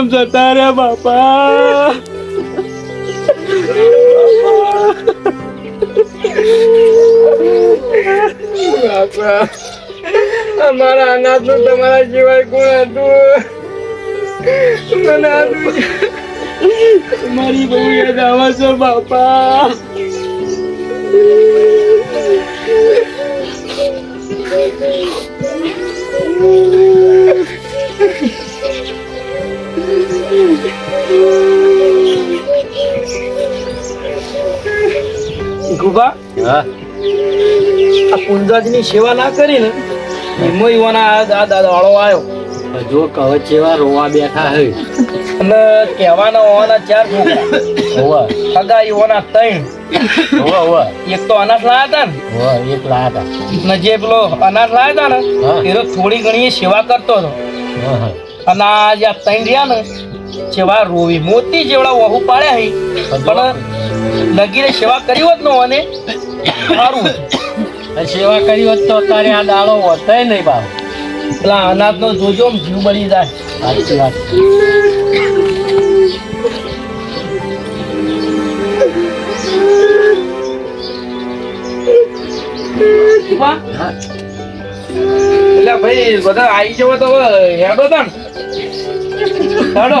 મને મેલી ચમ જતા રે બાપા બાપા અમારા અનાથનું તમારા સિવાય કોણ હતું મને આટલું મારી બહુ યાદ આવે છે બાપા હા. આ કુંજાજની સેવા ના કરી ને એમાં આ દા- દા- દાડો આવ્યો જો કવચ જેવા રોવા બેઠા હે અને કહેવાના હોવાના ચાર છોકરા હોવા. સગા યુવાના ત્રણ. હોવા હોવા. એક તો અનાથ લાયા હતા ને. હોવા એક લાયા ને જે પેલો અનાથ લાયા હતા ને એ તો થોડી ઘણી સેવા કરતો હતો. અને આ જે ત્રણ રહ્યા ને જેવા રોવી મોતી જેવડા વહુ પાડ્યા હી. પણ નગીરે સેવા કરી હોત નો અને સારું સેવા કરી હોત તો તારે આ દાડો વધે નહીં બાપ. પેલા અનાથ નો જોજો જીવ બળી જાય. સાચી વાત. એટલે ભાઈ બધા આવી જવો તો હેડો તણ હેડો.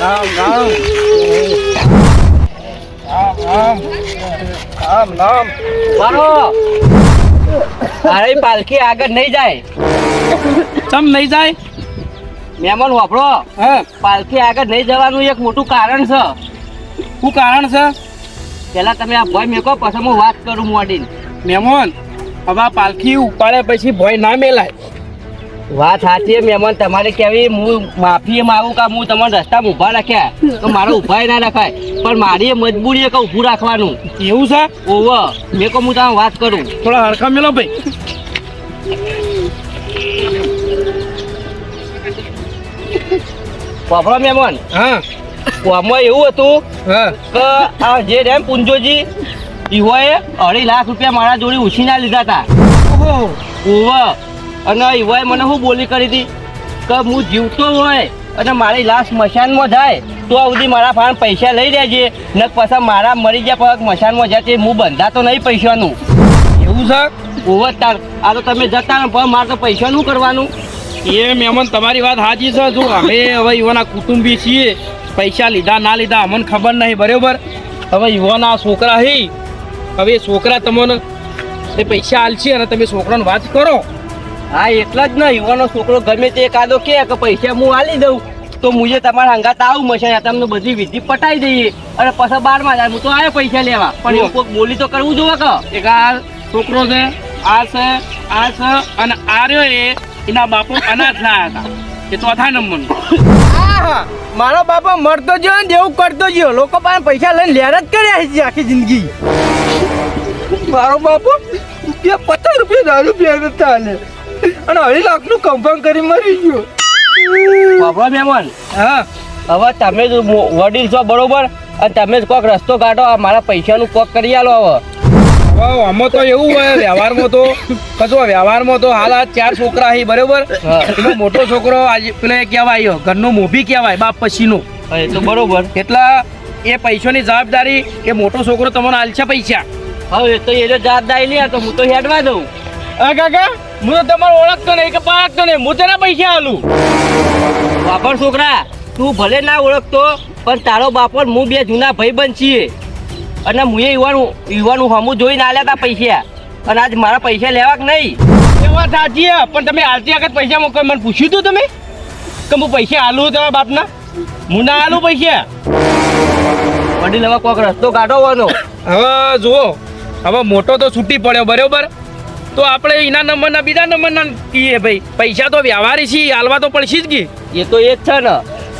રામ નામ રામ નામ રામ નામ મારો. અરે પાલખી આગળ નહીં જાય. ચમ નહીં જાય? મહેમાન વાપરો. હા. પાલખી આગળ નહીં જવાનું એક મોટું કારણ છે. શું કારણ છે? પેલા તમે આ ભય મેકો પછી હું વાત કરું મોડીને. મહેમાન હવે આ પાલખી ઉપાડે પછી ભય ના મેલાય. વાત સાચી મહેમાન તમારે કેવી હું માફી માગું કે હું તમારા રસ્તામાં ઊભા રાખ્યા? તો મારો ઊભા ના રખાય. પણ મારી એ મજબૂરી કે ઊભું રાખવાનું. એવું છે? ઓવ કહું હું તમે વાત કરું. થોડા હરખા મેલો ભાઈ. વાપરો મહેમાન. હા. આમાં એવું હતું હા. કે આ જે રેમ પુંજોજી ઈવોએ અઢી લાખ રૂપિયા મારા જોડે ઉછીના લીધા હતા. ઓહો. ઓવ અને યુવાએ મને શું બોલી કરી હતી? કે હું જીવતો હોય અને મારી લાશ મશાનમાં જાય, તો આ સુધી મારા ફાન પૈસા લઈ લેજે ને પાછા મારા મરી ગયા પગ મશાનમાં જાય તે હું બંધાતો નહીં પૈસાનું. એવું છે? ઓવર તાર, આ તો તમે જતા પણ મારે તો પૈસાનું કરવાનું? એ મેમન તમારી વાત સાચી છે. જો અમે હવે યુવાના કુટુંબી છીએ, પૈસા લીધા, ના લીધા, અમને ખબર નહીં, બરાબર? હવે યુવાના છોકરા હે. હવે છોકરા તમને એ પૈસા આલશે અને તમે છોકરાને વાત કરો. હા એટલા જ ને યુવાનો છોકરો ગમે તે એકાદો કે કે પૈસા હું આલી દઉં તો મુજે તમારા હંગાત આવું મશે તમને બધી વિધિ પટાઈ દઈએ. અને પછી બારમાં જાય હું તો આવ્યો પૈસા લેવા. પણ એ કોઈક બોલી તો કરવું જોવે કે? એક આ છોકરો છે આ છે આ છે અને આ રહ્યો એ એના બાપો અનાથ લાયા હતા. એ ચોથા નંબરનો. મારો બાપા મરતો ગયો ને દેવું કરતો ગયો. લોકો પાસે પૈસા લઈને લેર જ કર્યા છે આખી જિંદગી. મારો બાપો રૂપિયા પચાસ રૂપિયા દારૂ પીયા નતા હાલે અને અઢી લાખનું કમ્પાઉન્ડ કરી મરી ગયો. બાબા મહેમાન હા. હવે તમે જ વડીલ છો બરોબર? અને તમે જ કોક રસ્તો કાઢો આ મારા પૈસાનું કોક કરી આલો હવે. આમાં તો એવું હોય વ્યવહારમાં તો. કશો વ્યવહારમાં તો હાલ આ ચાર છોકરા બરોબર? હા. મોટો છોકરો આજે પેલો એ કહેવાય ઘરનો મોભી કહેવાય બાપ પછીનો. એ તો બરોબર. એટલે એ પૈસાની જવાબદારી એ મોટો છોકરો તમને આલશે પૈસા? હવે એ તો એ જો જવાબદારી લે તો હું તો હેડવા દઉં. હા કાકા હું તો તમારો ઓળખતો નહીં કે પાળખતો નહીં. હું તને પૈસા આલું બાપર છોકરા તું ભલે ના ઓળખતો પણ તારો બાપર હું બે જૂના ભાઈબંધ છીએ. અને હું યુવાનું યુવાનું હમું જોઈને આલ્યા તા પૈસા. અને આજ મારા પૈસા લેવા કે નહીં? એ વાત સાચી હે પણ તમે આલતી વખત પૈસા મોકલ. મને પૂછ્યું તું તમે? કે હું પૈસા આલું તમારા બાપના? હું ના આલું પૈસા? વડીલ હવે કોઈક રસ્તો કાઢો હવે જુઓ હવે મોટો તો છૂટી પડ્યો બરોબર? તો આપણે એના નંબરના બીજા નંબરના કહીએ ભાઈ પૈસા તો વ્યવહારી છે હાલવા તો પડશે જ ગઈ એ તો એ જ છે ને.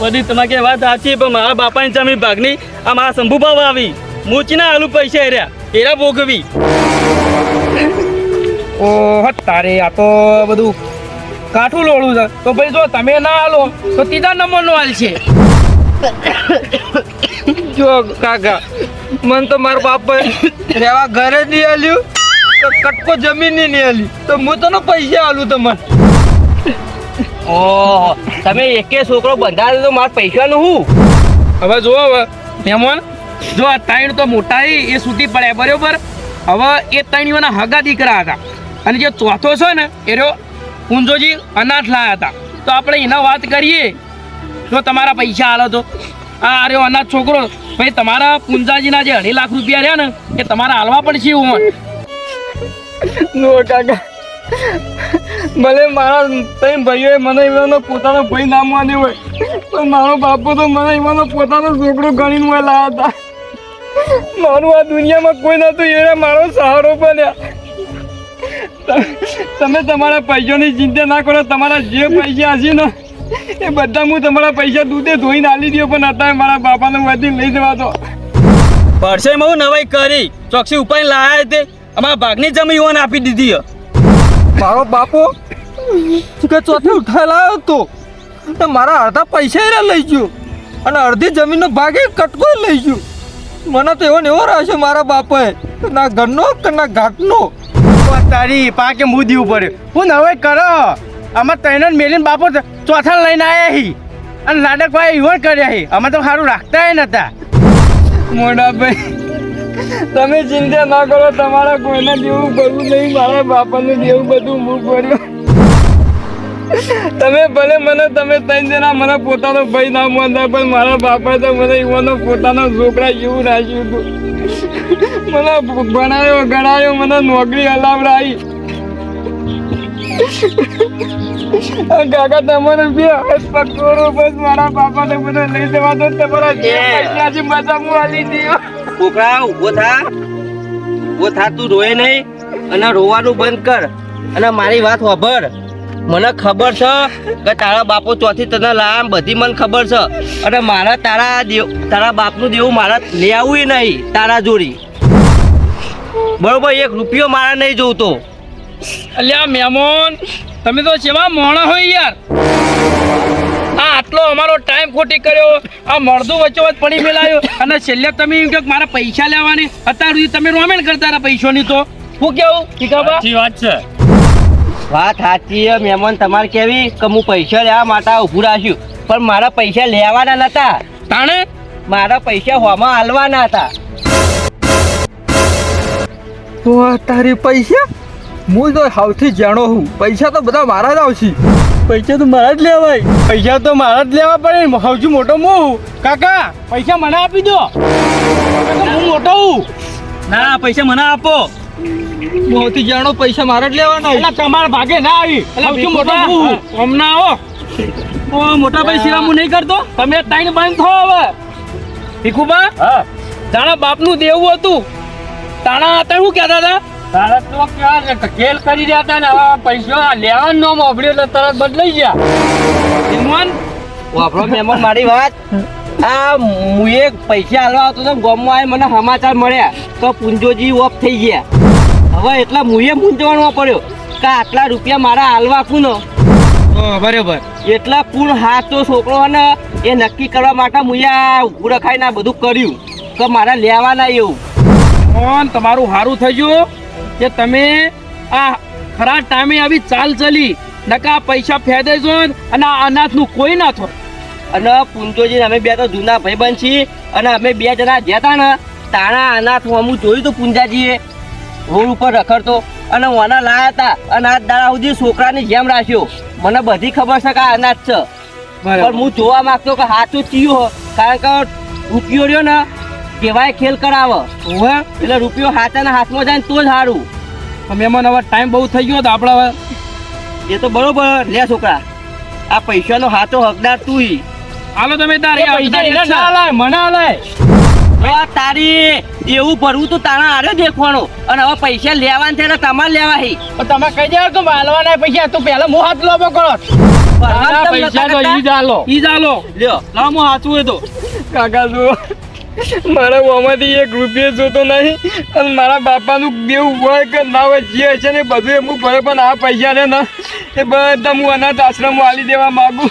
બધી તમારી વાત સાચી પણ મારા બાપાની જમીન ભાગની આ મારા શંભુભાવ આવી. મૂચીના આલુ પૈસા એર્યા એરા ભોગવી. ઓહ તારે આ તો બધું કાઠું લોડું છે. તો ભાઈ જો તમે ના હાલો તો ત્રીજા નંબરનો હાલ છે. જો કાકા મન તો મારા બાપા રહેવા ઘરે જ નહીં આલ્યું. તો કટકો જમીન નહીં તો હું તને પૈસા આલું તમને ઓહો તમે એકે છોકરો બંધાડે તો મારા પૈસાનું હું? હવે જો હવે મહેમાન જો આ ત્રણ તો મોટા એ સુધી પડે બરોબર? હવે એ ત્રણ હગા દીકરા હતા. અને જે ચોથો છે ને એ રહ્યો પૂંજોજી અનાથ લાયા હતા. તો આપણે એના વાત કરીએ. જો તમારા પૈસા હાલો તો. આ રહ્યો અનાથ છોકરો. ભાઈ તમારા પૂંજાજીના જે અઢી લાખ રૂપિયા રહ્યા ને એ તમારા હાલવા પડશે એવું નો કાકા. ભલે મારા ત્રણ ભાઈઓએ મને એવાનો પોતાનો ભાઈ ના હોય, પણ મારો બાપુ તો મને એવાનો પોતાનો છોકરો ગણીને મને લાયા હતા. મારું આ દુનિયામાં કોઈ નહોતું એને મારો સહારો બન્યા. તમે તમારા પૈસાની ચિંતા ના કરો, તમારા જે પૈસા હશે ને, એ બધા હું તમારા પૈસા દૂધે ધોઈને આલી દો પણ અત્યારે મારા બાપાને વધી લઈ જવા દો. પરસે હું નવાઈ કરી, ચોકસી ઉપાય લાયા તે અમારા ભાગની જમીન યુવાન આપી દીધી મારો બાપો? કે ચોથે ઉઠાઈ લાવ્યો તો? તો મારા અડધા પૈસા લઈ ગયો. અને અડધી જમીનનો ભાગ એ કટકો લઈ ગયો. મને તો એવો ને એવો રહેશે મારા બાપાએ ના ઘરનો કે ના ઘાટનો. તારી પાકે મૂદી ઉપર હું હવે કરો. આમાં ત્રણ મેલીને બાપો ચોથા લઈને આવ્યા હી. અને લાડકભાઈ ઈવન કર્યા હી. અમે તો સારું રાખતા નતા. મોડા ભાઈ તમે ચિંતા ના કરો તમારા કોઈને જેવું કરવું નહીં મારા બાપાનું જેવું બધું હું કર્યું તમે ભલે મને તમે ત્રણ જણા મને પોતાનો ભાઈ ના માનતા પણ મારા બાપા તો મને એવાનો પોતાના છોકરા જેવું રાખ્યું હતું. મને ભણાયો ગણાયો મને નોકરી હલાવડાવી કાકા તમારે બે હાથ પકડો બસ મારા બાપાને મને લઈ જવા દો તમારા જે પૈસા છે બધા હું હાલી દઉં છોકરા ઊભો થા. ઊભો થા તું રોય નહીં અને રોવાનું બંધ કર અને મારી વાત સાંભળ મને ખબર છે કે તારા બાપો ચોથી તને લામ બધી મને ખબર છે. અને મારા તારા દેવ તારા બાપનું દેવું મારા લઈ આવવું નહીં, તારા જોડી. બરોબર, એક રૂપિયો મારા નહીં જોવતો. અલ્યા મેમોન તમે તો જેવા મોણા હોય યાર. આટલો અમારો ટાઈમ ખોટી કર્યો. આ મળદું વચ્ચે વચ્ચ પડી મેલાયો. અને છેલ્લે તમે એમ કહો મારા પૈસા લેવાની. અત્યાર સુધી તમે રોમેન કરતા રહ્યા પૈસોની તો. હું કેવું? ઠીકાબા સાચી વાત છે. વાત સાચી મહેમાન તમારે કેવી? કે હું પૈસા લેવા માટે ઊભું રાખ્યું પણ મારા પૈસા લેવાના નતા. તાણે? મારા પૈસા હોમાં હાલવાના હતા. તો આ તારી પૈસા? હું તો સૌથી જાણો હું પૈસા તો બધા મારા જ આવશે. પૈસા તો મારા જ લેવાય પૈસા તો મારા જ લેવા પડે સૌથી મોટો હું કાકા પૈસા મને આપી દો. હું મોટો હું ના પૈસા મને આપો. મોતી જાણો પૈસા મારા જ લેવાના એટલે તમારા ભાગે ના આવી. સૌથી મોટો હું હમણાં આવો. ઓ મોટા ભાઈ સિવાય નહીં કરતો? તમે ટાઈમ બંધ થો હવે. ભીખુબા? હા. તારા બાપનું દેવું હતું. તાણા હતા શું કહેતા હતા? તારા તો ક્યાં છે? ખેલ કરી રહ્યા હતા ને હવે પૈસા લેવાનું વાપર્યું એટલે તરત બદલાઈ ગયા. મહેમાન વાપરો મહેમાન મારી વાત. આ હું પૈસા હાલવા આવતો તો ગામમાં આવી મને સમાચાર મળ્યા તો પુંજોજી ઓફ થઈ ગયા. હવે એટલા મુએ મૂંઝવણમાં પડ્યો કે આટલા રૂપિયા મારા હાલવા કુનો ઓ, બરાબર. એટલા પૂર્ણ હાથો છોકરો ને એ નક્કી કરવા માટે ઉભું રખાઈને આ બધું કર્યું કે મારા લેવાના એવું. તમારું સારું થઈ ગયું કે તમે આ ખરા ટાઈમે આવી ચાલ ચલી નકા પૈસા ફેદે છો અને આ અનાથનું કોઈ ના થો અને પુંજોજી અમે બે તો જૂના ભાઈબંધ છીએ અને અમે બે જણા જતા ને. તાણા અનાથ હું જોયું હતું પુંજાજીએ? રોડ ઉપર રખડતો અને ઓના લાયા હતા અને આ દાડા સુધી છોકરાની જેમ રાખ્યો. મને બધી ખબર છે કે આ અનાથ છે. પણ હું જોવા માંગતો કે હાથું થયું કારણ કે રૂપિયો રહ્યો ને. કેવાય ખેલ કરાવે. ઓવે? એટલે રૂપિયો હાથાના હાથમાં જાય ને તો જ સારું મહેમાન હવે ટાઈમ બહુ થઈ ગયો તો આપણે હવે. એ તો બરોબર. લે છોકરા આ પૈસાનો હાથો હકદાર તું. હાલો તમે તારે મને લાય તારી. એવું ભરવું તો તારા આરે દેખવાનો. અને હવે પૈસા લેવાના છે તમારે લેવા હી. પણ તમે કહી દેવા કે માલવાના પૈસા તું પહેલા મો હાથ લોબો કરો. પૈસા તો ઈ જાલો ઈ જાલો લ્યો લાવ હું સાચું હોય તો. કાકા જુઓ. મારા ઓમાંથી એક રૂપિયો જોતો નહીં અને મારા બાપાનું દેવું હોય કે ના હોય જે હશે ને બધું એમનું ભરે પણ આ પૈસા ને ના એ બધા હું અનાથ આશ્રમ વાલી દેવા માગું.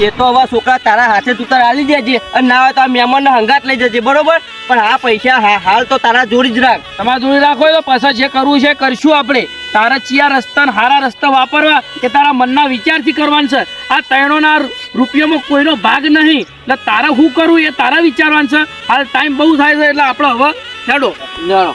એ તો હવે છોકરા તારા હાથે તું તારા આલી દેજે અને ના હોય તો આ મહેમાનને હંગાત લઈ જજે બરોબર? પણ આ પૈસા હા- હાલ તો તારા જોડી જ રાખ. તમારે જોડી રાખો તો પાછા જે કરવું છે કરશું આપણે. તારા ચિયા રસ્તા હારા રસ્તા વાપરવા કે તારા મનના વિચારથી કરવાનું છે. આ ત્રણોના રૂપિયામાં કોઈનો ભાગ નહીં. એટલે તારે શું કરવું એ તારા વિચારવાનું છે. હાલ ટાઈમ બહુ થાય છે એટલે આપણે હવે હેડો. જાણો